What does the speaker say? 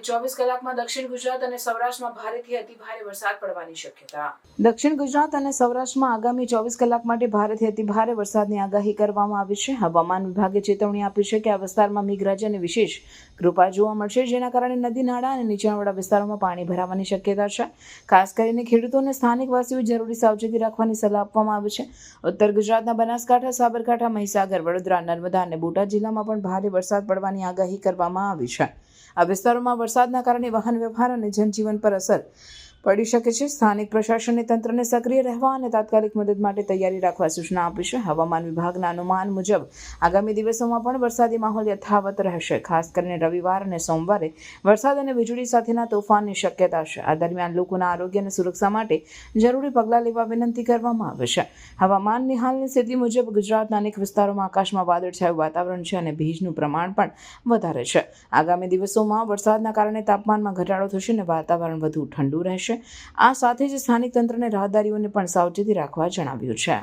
આગામી ચોવીસ કલાકમાં દક્ષિણ ગુજરાત અને સૌરાષ્ટ્રમાં ભારેથી અતિ ભારે વરસાદ પડવાની શક્યતા. દક્ષિણ ગુજરાત અને સૌરાષ્ટ્રમાં આગામી ચોવીસ કલાક માટે ભારેથી અતિ ભારે વરસાદની આગાહી કરવામાં આવી છે. હવામાન વિભાગે ચેતવણી આપી છે કે આ વિસ્તારમાં મેઘરાજાની વિશેષ કૃપા જોવા મળશે, જેના કારણે નદી, નાળા અને નીચાણવાળા વિસ્તારોમાં પાણી ભરાવાની શક્યતા છે. ખાસ કરીને ખેડૂતોને સ્થાનિક વાસીઓ જરૂરી સાવચેતી રાખવાની સલાહ આપવામાં આવી છે. ઉત્તર ગુજરાતના બનાસકાંઠા, સાબરકાંઠા, મહીસાગર, વડોદરા, નર્મદા અને બોટાદ જિલ્લામાં પણ ભારે વરસાદ પડવાની આગાહી કરવામાં આવી છે. આ વિસ્તારોમાં વરસાદના કારણે વાહન વ્યવહાર અને જનજીવન પર અસર પડી શકે છે. સ્થાનિક પ્રશાસને તંત્રને સક્રિય રહેવા અને તાત્કાલિક મદદ માટે તૈયારી રાખવા સૂચના આપી છે. હવામાન વિભાગના અનુમાન મુજબ, આગામી દિવસોમાં પણ વરસાદી માહોલ યથાવત રહેશે. ખાસ કરીને રવિવાર અને સોમવારે વરસાદ અને વીજળી સાથેના તોફાનની શક્યતા છે. આ દરમિયાન લોકોના આરોગ્ય અને સુરક્ષા માટે જરૂરી પગલાં લેવા વિનંતી કરવામાં આવે છે. હવામાનની હાલની સ્થિતિ મુજબ ગુજરાતના અનેક વિસ્તારોમાં આકાશમાં વાદળછાયું વાતાવરણ છે અને ભેજનું પ્રમાણ પણ વધારે છે. આગામી દિવસોમાં વરસાદના કારણે તાપમાનમાં ઘટાડો થશે અને વાતાવરણ વધુ ઠંડુ રહેશે. આ સાથે જ સ્થાનિક તંત્રને રાહદારીઓને પણ સાવચેતી રાખવા જણાવ્યું છે.